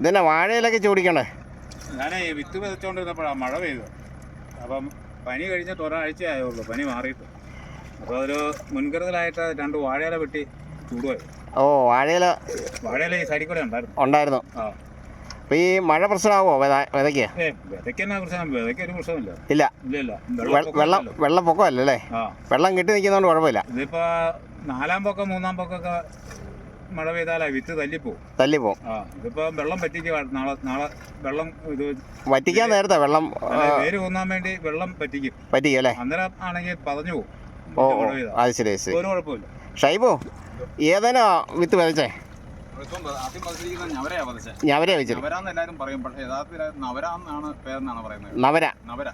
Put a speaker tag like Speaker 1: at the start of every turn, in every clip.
Speaker 1: ഇതന്നെ വാഴയിലൊക്കെ ചൂടിക്കണ്ടേ?
Speaker 2: ഞാൻ വിത്ത് വിതച്ചോണ്ടിരുന്നപ്പോഴാണ് മഴ പെയ്തു. അപ്പം പനി കഴിഞ്ഞിട്ട് ഒരാഴ്ച ആയുള്ളൂ. പനി മാറിയിട്ട്. അപ്പോൾ അതൊരു മുൻകരുതലായിട്ട് രണ്ട് വാഴയില വെട്ടി ചൂടുപോയി
Speaker 1: ഓ വാഴയില
Speaker 2: വാഴയില ഈ സൈഡിൽ കൂടെ ഉണ്ടായിരുന്നു.
Speaker 1: ഉണ്ടായിരുന്നു.
Speaker 2: ആ.
Speaker 1: അപ്പോൾ ഈ മഴ പ്രശ്നമാകുമോ വിത വിതയ്ക്ക്?
Speaker 2: ഏ വിതയ്ക്ക് എന്നാ പ്രശ്നം? വിതയ്ക്ക് ഒരു പ്രശ്നമില്ല
Speaker 1: ഇല്ല.
Speaker 2: ഇല്ല ഇല്ല
Speaker 1: വെ-
Speaker 2: വെള്ളപ്പൊക്കം
Speaker 1: വെള്ളം
Speaker 2: പൊക്കമല്ലേ
Speaker 1: വെള്ളം കെട്ടി നിൽക്കുന്നതുകൊണ്ട് കുഴപ്പമില്ല.
Speaker 2: ഇതിപ്പോ നാലാം പൊക്കം മൂന്നാം പൊക്കൊക്കെ മഴ പെയ്താലാ വിത്ത് തല്ലിപ്പോവും.
Speaker 1: തല്ലി പോകും
Speaker 2: ആ ഇതിപ്പോ വെള്ളം പറ്റിക്കുക നാളെ നാളെ വെള്ളം ഇത്
Speaker 1: വറ്റിക്കാൻ നേരത്തെ വെള്ളം
Speaker 2: പേര് ഊന്നാൻ വേണ്ടി വെള്ളം പറ്റിക്കും.
Speaker 1: പറ്റിക്കും അല്ലേ?
Speaker 2: അന്നേരം ആണെങ്കിൽ പതഞ്ഞു പോകും
Speaker 1: ഓ അത് ശരി ശരി.
Speaker 2: ഒരു കുഴപ്പമില്ല
Speaker 1: ഷൈബോ ഏതേനാ വിത്ത് വിതച്ചേ
Speaker 3: ഞവരയാ അത് നവരാന്നാണ് പേരെന്നാണ് പറയുന്നത്.
Speaker 1: നവര.
Speaker 3: നവര.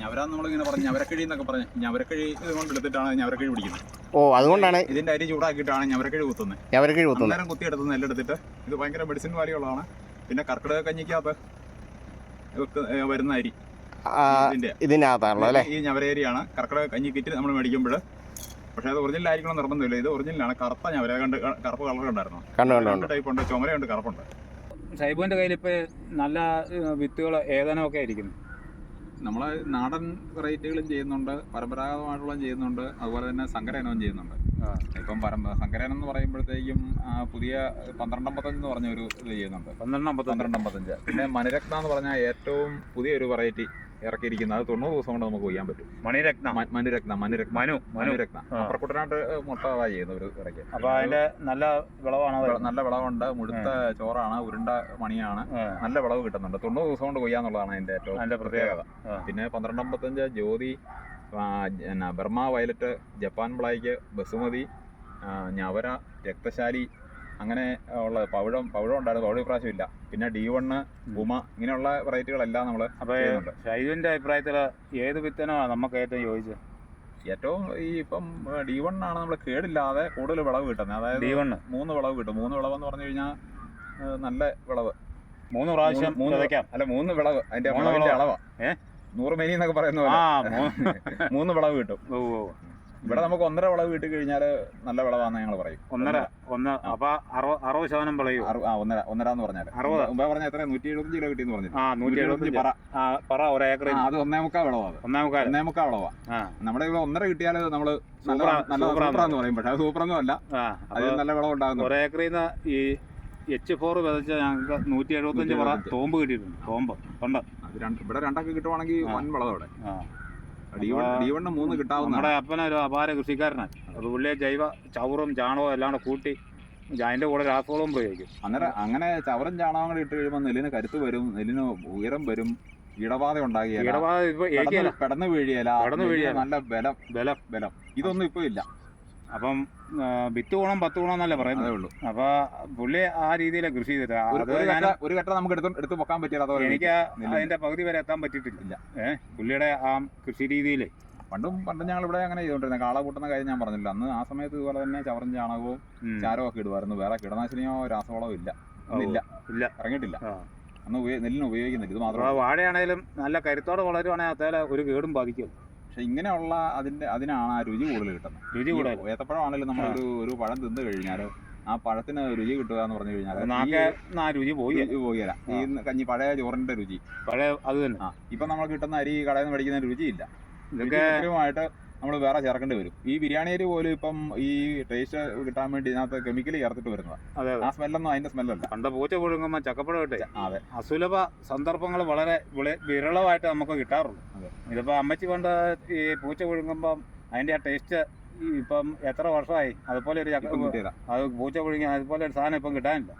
Speaker 3: ഞവരാന്ന് നമ്മളിങ്ങനെ പറഞ്ഞു ഞവരക്കിഴി എന്നൊക്കെ പറഞ്ഞ് ഞവരക്കിഴി ഇത് കൊണ്ടെടുത്തിട്ടാണ് ഞവരക്കിഴി പിടിക്കുന്നത്.
Speaker 1: ഓ അതുകൊണ്ടാണ്
Speaker 3: ഇതിന്റെ അരി ചൂടാക്കിയിട്ടാണ് ഞവരക്കിഴി കുത്തുന്നത്
Speaker 1: ഞവരക്കിഴി കുത്തുന്നത്.
Speaker 3: അന്നേരം കുത്തിയെടുത്ത് നെല്ലെടുത്തിട്ട് ഇത് ഭയങ്കര മെഡിസിൻ വാല്യുള്ളതാണ്. പിന്നെ കർക്കിടക കഞ്ഞിക്കകത്ത് വരുന്ന അരി.
Speaker 1: ഇതിനകത്താണല്ലോ അല്ലേ?
Speaker 3: ഈ ഞവരേരിയാണ് കർക്കിടക കഞ്ഞി കിറ്റ് നമ്മൾ മേടിക്കുമ്പോൾ പക്ഷേ അത് ഒറിജിനൽ ആയിരിക്കണം നിർബന്ധമില്ല. ഇത് ഒറിജിനലാണ് കറുത്ത ഞവര കണ്ട് കറുപ്പ് കളർ ഉണ്ടായിരുന്നു.
Speaker 1: കണ്ടു കണ്ടു കണ്ടു.
Speaker 3: രണ്ട് ടൈപ്പ് ഉണ്ട് ചുമരയുണ്ട് കറുപ്പുണ്ട്.
Speaker 2: സൈബുവിന്റെ കയ്യിൽ ഇപ്പൊ നല്ല വിത്തുകൾ ഏതാനൊക്കെ ഇരിക്കുന്നു
Speaker 3: നമ്മൾ നാടൻ വെറൈറ്റികളും ചെയ്യുന്നുണ്ട് പരമ്പരാഗതമായിട്ടുള്ളതും ചെയ്യുന്നുണ്ട് അതുപോലെ തന്നെ സങ്കര ഇനവും
Speaker 2: ചെയ്യുന്നുണ്ട്.
Speaker 3: ഇപ്പം സങ്കരയനം എന്ന് പറയുമ്പോഴത്തേക്കും പുതിയ പന്ത്രണ്ടമ്പത്തഞ്ച് എന്ന് പറഞ്ഞ ഒരു ഇത് ചെയ്യുന്നുണ്ട്.
Speaker 2: പന്ത്രണ്ട് അമ്പത്തൊന്ന്
Speaker 3: പന്ത്രണ്ടമ്പത്തഞ്ച്. പിന്നെ മണിരത്ന എന്ന് പറഞ്ഞ ഏറ്റവും പുതിയൊരു വെറൈറ്റി ഇറക്കിയിരിക്കുന്നത്. അത് തൊണ്ണൂറ് ദിവസം കൊണ്ട് നമുക്ക് കൊയ്യാൻ പറ്റും.
Speaker 2: മണിരത്ന.
Speaker 3: മണിരത്ന മണിരത്ന
Speaker 2: മനു മനു.
Speaker 3: മനുരത്ന. അപ്പറക്കുട്ടനായിട്ട് മുട്ട അതാ ചെയ്യുന്ന ഒരു ഇടയ്ക്ക്.
Speaker 2: അപ്പൊ അതിന്റെ നല്ല വിളവാണ്
Speaker 3: നല്ല വിളവുണ്ട്. മുഴുത്ത ചോറാണ് ഉരുണ്ട മണിയാണ്. നല്ല വിളവ് കിട്ടുന്നുണ്ട്. തൊണ്ണൂറ് ദിവസം കൊണ്ട് കൊയ്യാന്നുള്ളതാണ് അതിന്റെ ഏറ്റവും
Speaker 2: നല്ല പ്രത്യേകത. പിന്നെ
Speaker 3: പിന്നെ പന്ത്രണ്ടമ്പത്തഞ്ച് ജ്യോതി എന്നാ Burma violet Japan black basmati Njavara Rakthashali അങ്ങനെ ഉള്ള പവിഴം പവിഴം ഉണ്ടായിരുന്നു പവിഴം ഇപ്രാവശ്യം ഇല്ല. പിന്നെ ഡി വണ്ണ് ഗുമ ഇങ്ങനെയുള്ള വെറൈറ്റികളെല്ലാം നമ്മൾ
Speaker 2: അപ്പൊ
Speaker 3: ചെയ്യുന്നുണ്ട്.
Speaker 2: ഷൈജുവിന്റെ അഭിപ്രായത്തിൽ ഏത് വിത്തനമാണ് നമുക്ക് ഏറ്റവും യോജിച്ചത്?
Speaker 3: ഏറ്റവും ഈ ഇപ്പം ഡി വൺ ആണ് നമ്മൾ കേടില്ലാതെ കൂടുതൽ വിളവ് കിട്ടുന്നത്. അതായത്
Speaker 2: ഡി വണ്ണ്.
Speaker 3: മൂന്ന് വിളവ് കിട്ടും. മൂന്ന് വിളവ് എന്ന് പറഞ്ഞു കഴിഞ്ഞാൽ നല്ല വിളവ്.
Speaker 2: മൂന്ന് പ്രാവശ്യം
Speaker 3: മൂന്ന് അല്ല മൂന്ന് വിളവ്. അതിന്റെ. അളവാ.
Speaker 2: ഏ?
Speaker 3: നൂറ് മേനി എന്നൊക്കെ പറയുന്ന പോലെ. മൂന്ന് വിളവ് കിട്ടും.
Speaker 2: ഓ.
Speaker 3: ഇവിടെ നമുക്ക് ഒന്നര വിളവ് കിട്ടി കഴിഞ്ഞാൽ നല്ല വിളവാന്ന് ഞങ്ങൾ പറയും.
Speaker 2: ഒന്നര ഒന്ന് അപ്പൊ അറുപത് ശതമാനം വിളയും.
Speaker 3: ഒന്നര ഒന്നര എന്ന് പറഞ്ഞാൽ
Speaker 2: അറുപത്.
Speaker 3: മുമ്പേ പറഞ്ഞ എത്ര നൂറ്റി എഴുപത്തി കിലോ കിട്ടിയെന്ന് പറഞ്ഞു
Speaker 2: ആ നൂറ്റി എഴുപത്തി
Speaker 3: പറ.
Speaker 2: പറ
Speaker 3: ആ, അത് ഒന്നേ മുക്കാ വിളവാ
Speaker 2: ഒന്നേ മുക്കാൽ
Speaker 3: ഒന്നേ മുക്കാ വിളവാ. നമ്മുടെ ഇവിടെ ഒന്നര കിട്ടിയാൽ നമ്മൾ നല്ല
Speaker 2: സൂപ്പർ
Speaker 3: നല്ല
Speaker 2: സൂപ്പറാന്ന്
Speaker 3: സൂപ്പറാന്ന് പറയും. പക്ഷെ അത് സൂപ്പറൊന്നും അല്ല.
Speaker 2: അത്
Speaker 3: അതിൽ നല്ല വിളവ് ഉണ്ടാകുന്നു
Speaker 2: ഒരേക്കറിൽ നിന്ന് ഈ എച്ച് ഫോർ വിതച്ച ഞങ്ങൾക്ക് നൂറ്റി എഴുപത്തഞ്ച് പറ തോമ്പ് കിട്ടിയിട്ടുണ്ട്. തോമ്പ്. പണ്ട്.
Speaker 3: അത് രണ്ട് ഇവിടെ രണ്ടൊക്കെ കിട്ടുവാണെങ്കിൽ. വൻ വിളവ് അവിടെ.
Speaker 2: ആ.
Speaker 3: മൂന്ന് കിട്ടാവുന്ന
Speaker 2: നമ്മുടെ അപ്പനൊരു അപാര കൃഷിക്കാരനാണ് അത്. പുള്ളിയെ ജൈവ ചവറും ചാണകവും എല്ലാം കൂടെ കൂട്ടി അതിന്റെ കൂടെ രാസവളവും പ്രയോഗിക്കും.
Speaker 3: അങ്ങനെ അങ്ങനെ ചവറും ചാണകം കൂടി ഇട്ട് കഴിയുമ്പോൾ നെല്ലിന് കരുത്ത് വരും നെല്ലിന് ഉയരം വരും ഇടബാധ ഉണ്ടാകിയ
Speaker 2: ഇടബാധ ഇപ്പൊ
Speaker 3: പെടന്ന് വീഴിയല
Speaker 2: പെടന്ന് വീഴിയേല.
Speaker 3: നല്ല ബലം.
Speaker 2: ബലം.
Speaker 3: ബലം. ഇതൊന്നും ഇപ്പൊ ഇല്ല.
Speaker 2: അപ്പം വിത്ത് ഗുണം പത്ത് ഗുണം എന്നല്ലേ പറയുന്നത്? അപ്പൊ പുള്ളി ആ രീതിയിലെ കൃഷി ചെയ്തിട്ട്
Speaker 3: ഒരു നമുക്ക് എടുത്ത് പറ്റില്ല അതുപോലെ
Speaker 2: എനിക്ക് അതിന്റെ പകുതി വരെ എത്താൻ പറ്റിയിട്ടില്ല. ഏഹ് പുള്ളിയുടെ ആ കൃഷി രീതിയിൽ
Speaker 3: പണ്ടും പണ്ടും ഞങ്ങൾ ഇവിടെ അങ്ങനെ ചെയ്തോണ്ടിരുന്നത് കാള കൂട്ടുന്ന കാര്യം ഞാൻ പറഞ്ഞില്ല. അന്ന് ആ സമയത്ത് ഇതുപോലെ തന്നെ ചവറും ചാണകവും. ചാരവും ഒക്കെ ഇടുമായിരുന്നു. വേറെ കീടനാശിനിയോ രാസവളമോ ഇല്ല. ഇല്ല
Speaker 2: ഇല്ല.
Speaker 3: ഇറങ്ങിയിട്ടില്ല. അന്ന് നെല്ലിന് ഉപയോഗിക്കുന്നില്ല. ഇത് മാത്രമേ
Speaker 2: വാഴയാണേലും നല്ല കരുത്തോടെ വളരുവാണെങ്കിൽ അതേലെ ഒരു കേടും ബാധിക്കും
Speaker 3: പക്ഷെ ഇങ്ങനെയുള്ള അതിന്റെ അതിനാണ് ആ രുചി കൂടുതൽ കിട്ടുന്നത്.
Speaker 2: രുചി കൂടുതൽ.
Speaker 3: ഏത്തപ്പഴമാണെങ്കിലും നമ്മൾ ഒരു പഴം തിന്നു കഴിഞ്ഞാൽ ആ പഴത്തിന് രുചി കിട്ടുക എന്ന് പറഞ്ഞു കഴിഞ്ഞാൽ
Speaker 2: ആ രുചി പോയി
Speaker 3: പോകില്ല ഈ കഞ്ഞി പഴയ ചോറിന്റെ രുചി.
Speaker 2: പഴയ അത് തന്നെ.
Speaker 3: ഇപ്പൊ നമ്മൾ കിട്ടുന്ന അരി കടയിൽ നിന്ന് മേടിക്കുന്ന രുചിയില്ല.
Speaker 2: ഇതൊക്കെ
Speaker 3: നമ്മൾ വേറെ ചേർക്കേണ്ടി വരും. ഈ ബിരിയാണി അരി പോലും ഇപ്പം ഈ ടേസ്റ്റ് കിട്ടാൻ വേണ്ടി ഇതിനകത്ത് കെമിക്കൽ ചേർത്തിട്ട്
Speaker 2: വരുന്നത്.
Speaker 3: ആ സ്മെല്ലൊന്നും അതിന്റെ സ്മെല്ലല്ല
Speaker 2: പണ്ട് പൂച്ച പുഴുങ്ങുമ്പോൾ ചക്കപ്പഴം ഇട്ടേ
Speaker 3: അതെ.
Speaker 2: അസുലഭ സന്ദർഭങ്ങൾ വളരെ വിള- വിരളമായിട്ട് നമുക്ക് കിട്ടാറുള്ളൂ. ഇതിപ്പോ അമ്മച്ചി പണ്ട് ഈ പൂച്ച പുഴുങ്ങുമ്പം അതിന്റെ ആ ടേസ്റ്റ് ഇപ്പം എത്ര വർഷമായി അതുപോലെ ഒരു ചക്ക അത് പൂച്ച പുഴുങ്ങി അതുപോലെ ഒരു സാധനം ഇപ്പം കിട്ടാനില്ല.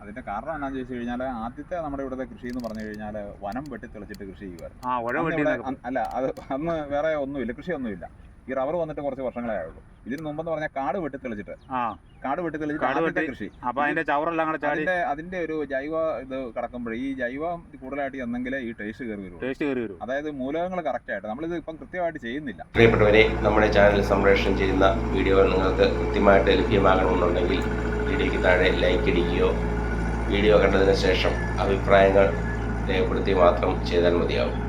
Speaker 3: അതിന്റെ കാരണം എന്നാന്ന് ചോദിച്ചു കഴിഞ്ഞാൽ ആദ്യത്തെ നമ്മുടെ ഇവിടുത്തെ കൃഷി എന്ന് പറഞ്ഞു കഴിഞ്ഞാൽ വനം വെട്ടി തെളിച്ചിട്ട് കൃഷി ചെയ്യുമായിരുന്നു
Speaker 2: ആ ഉഴ വെട്ടി
Speaker 3: ഇവിടെ അന്ന് അല്ല അത് അന്ന് വേറെ ഒന്നുമില്ല കൃഷിയൊന്നുമില്ല. ഈ റബ്ബർ വന്നിട്ട് കുറച്ച് വർഷങ്ങളേ ആയുള്ളൂ. ഇതിന് മുമ്പെന്ന് പറഞ്ഞാൽ കാട് വെട്ടി തെളിച്ചിട്ട്
Speaker 2: ആ.
Speaker 3: കാട് വെട്ടി തെളിച്ചിട്ട്
Speaker 2: കാട്
Speaker 3: ആദ്യത്തെ കൃഷി.
Speaker 2: അപ്പൊ അതിന്റെ ചവറെല്ലാം
Speaker 3: അതിന്റെ അതിന്റെ ഒരു ജൈവ ഇത് കിടക്കുമ്പോൾ ഈ ജൈവ കൂടുതലായിട്ട് എന്നെങ്കിലേ ഈ ടേസ്റ്റ് കയറി വരും.
Speaker 2: ടേസ്റ്റ് കയറി വരും.
Speaker 3: അതായത് മൂലകങ്ങൾ കറക്റ്റ് ആയിട്ട് നമ്മളിത് ഇപ്പം കൃത്യമായിട്ട് ചെയ്യുന്നില്ല.
Speaker 1: പ്രിയപ്പെട്ടവരെ നമ്മുടെ ചാനൽ സംപ്രേഷണം ചെയ്യുന്ന വീഡിയോകൾ നിങ്ങൾക്ക് കൃത്യമായിട്ട് ലഭ്യമാകണമെന്നുണ്ടെങ്കിൽ വീഡിയോയ്ക്ക് താഴെ ലൈക്ക് അടിക്കുകയോ വീഡിയോ കണ്ടതിന് ശേഷം അഭിപ്രായങ്ങൾ രേഖപ്പെടുത്തി മാത്രം ചെയ്താൽ മതിയാവും.